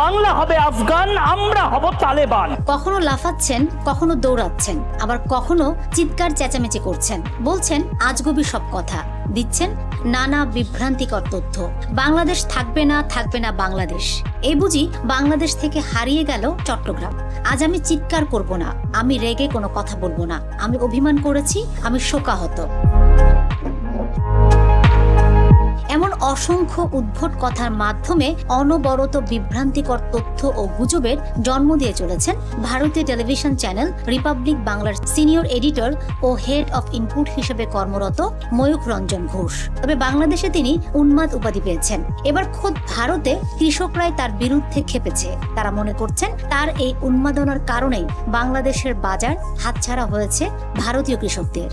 বাংলা হবে আফগান, আমরা হব তালেবান। কখনো লাফাচ্ছেন, কখনো দৌড়াচ্ছেন, আবার কখনো চিৎকার চেঁচামেচি করছেন। বলছেন আজগুবি সব কথা। দিচ্ছেন, নানা বিভ্রান্তিকর তথ্য। বাংলাদেশ থাকবে না থাকবে না বাংলাদেশ। এই বুঝি বাংলাদেশ থেকে হারিয়ে গেল চট্টগ্রাম। আজ আমি চিৎকার করব না, আমি রেগে কোনো কথা বলব না। আমি অভিমান করেছি, আমি শোকাহত। এমন অসংখ্য উদ্ভট কথার মাধ্যমে অনবরত বিভ্রান্তিকর তথ্য ও গুজবের জন্ম দিয়ে চলেছেন ভারতীয় টেলিভিশন চ্যানেল রিপাবলিক বাংলার সিনিয়র এডিটর ও হেড অফ ইনপুট হিসেবে কর্মরত ময়ূখ রঞ্জন ঘোষ। তবে বাংলাদেশে তিনি উন্মাদ উপাধি পেয়েছেন। এবার খোদ ভারতে কৃষকরাই তার বিরুদ্ধে খেপেছে। তারা মনে করছেন তার এই উন্মাদনার কারণেই বাংলাদেশের বাজার হাতছাড়া হয়েছে ভারতীয় কৃষকদের।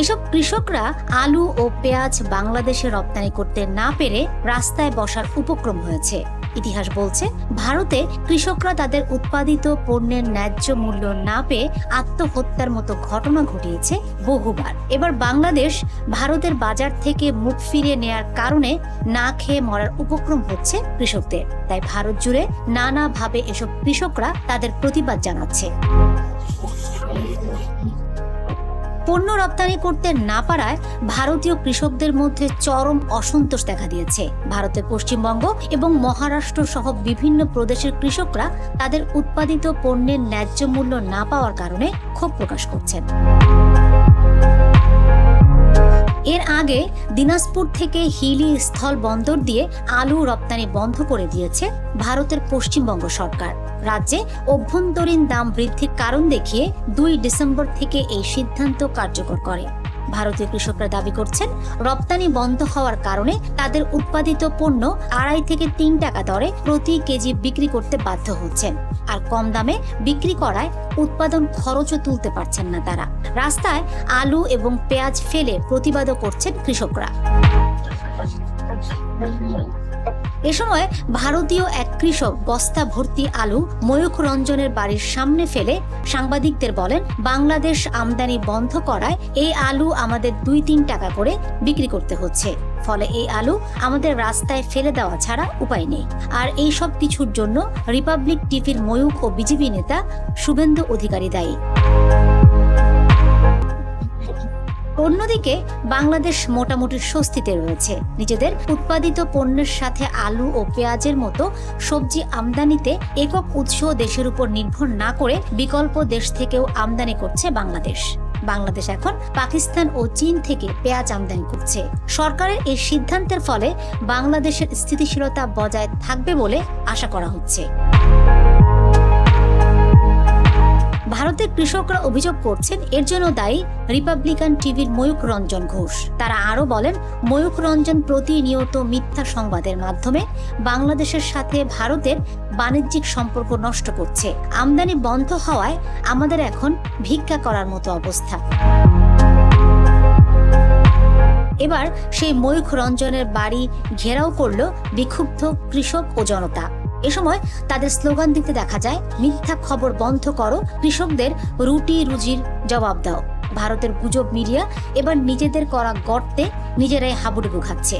এসব কৃষকরা আলু ও পেঁয়াজ বাংলাদেশে রপ্তানি করতে না পেরে রাস্তায় বসার উপক্রম হয়েছে। ইতিহাস বলছে, ভারতে কৃষকরা তাদের উৎপাদিত পণ্যের ন্যায্য মূল্য না পেয়ে আত্মহত্যার মতো ঘটনা ঘটিয়েছে বহুবার। এবার বাংলাদেশ ভারতের বাজার থেকে মুখ ফিরিয়ে নেয়ার কারণে না খেয়ে মরার উপক্রম হচ্ছে কৃষকদের। তাই ভারত জুড়ে নানাভাবে এসব কৃষকরা তাদের প্রতিবাদ জানাচ্ছে। পণ্য রপ্তানি করতে না পারায় ভারতীয় কৃষকদের মধ্যে চরম অসন্তোষ দেখা দিয়েছে। ভারতের পশ্চিমবঙ্গ এবং মহারাষ্ট্র সহ বিভিন্ন প্রদেশের কৃষকরা তাদের উৎপাদিত পণ্যের ন্যায্য মূল্য না পাওয়ার কারণে ক্ষোভ প্রকাশ করছেন। এর আগে দিনাজপুর থেকে হিলি স্থল বন্দর দিয়ে আলু রপ্তানি বন্ধ করে দিয়েছে ভারতের পশ্চিমবঙ্গ সরকার। রাজ্যে অভ্যন্তরীণ দাম বৃদ্ধির কারণ দেখিয়ে দুই ডিসেম্বর থেকে এই সিদ্ধান্ত কার্যকর করে। ভারতীয় কৃষকরা দাবি করছেন, রপ্তানি বন্ধ হওয়ার কারণে তাদের উৎপাদিত পণ্য আড়াই থেকে তিন টাকা দরে প্রতি কেজি বিক্রি করতে বাধ্য হচ্ছেন। আর কম দামে বিক্রি করায় উৎপাদন খরচও তুলতে পারছেন না তারা। রাস্তায় আলু এবং পেঁয়াজ ফেলে প্রতিবাদও করছেন কৃষকরা। এ সময় ভারতীয় এক কৃষক বস্তা ভর্তি আলু ময়ূখ রঞ্জনের বাড়ির সামনে ফেলে সাংবাদিকদের বলেন, বাংলাদেশ আমদানি বন্ধ করায় এই আলু আমাদের দুই তিন টাকা করে বিক্রি করতে হচ্ছে। ফলে এই আলু আমাদের রাস্তায় ফেলে দেওয়া ছাড়া উপায় নেই। আর এই সব কিছুর জন্য রিপাবলিক টিভির ময়ূখ ও বিজেপি নেতা শুভেন্দু অধিকারী দায়ী। অন্যদিকে, বাংলাদেশ মোটামুটি স্বস্তিতে রয়েছে। নিজেদের উৎপাদিত পণ্যের সাথে আলু ও পেঁয়াজের মতো সবজি আমদানিতে একক উৎস দেশের উপর নির্ভর না করে বিকল্প দেশ থেকেও আমদানি করছে বাংলাদেশ। বাংলাদেশ এখন পাকিস্তান ও চীন থেকে পেঁয়াজ আমদানি করছে। সরকারের এই সিদ্ধান্তের ফলে বাংলাদেশের স্থিতিশীলতা বজায় থাকবে বলে আশা করা হচ্ছে। কৃষকরা অভিযোগ করছেন, এর জন্য দায়ী রিপাবলিকান টিভির ময়ূখ রঞ্জন ঘোষ। তারা আরও বলেন, ময়ূখ রঞ্জন প্রতিনিয়ত মিথ্যা সংবাদের মাধ্যমে বাংলাদেশের সাথে ভারতের বাণিজ্যিক সম্পর্ক নষ্ট করছে। আমদানি বন্ধ হওয়ায় আমাদের এখন ভিক্ষা করার মতো অবস্থা। এবার সেই ময়ূখ রঞ্জনের বাড়ি ঘেরাও করল বিক্ষুব্ধ কৃষক ও জনতা। এ সময় তাদের স্লোগান দিতে দেখা যায়, মিথ্যা খবর বন্ধ করো, কৃষকদের রুটি রুজির জবাব দাও। ভারতের গুজব মিডিয়া এবার নিজেদের করা গর্তে নিজেরাই হাবুডুবু খাচ্ছে।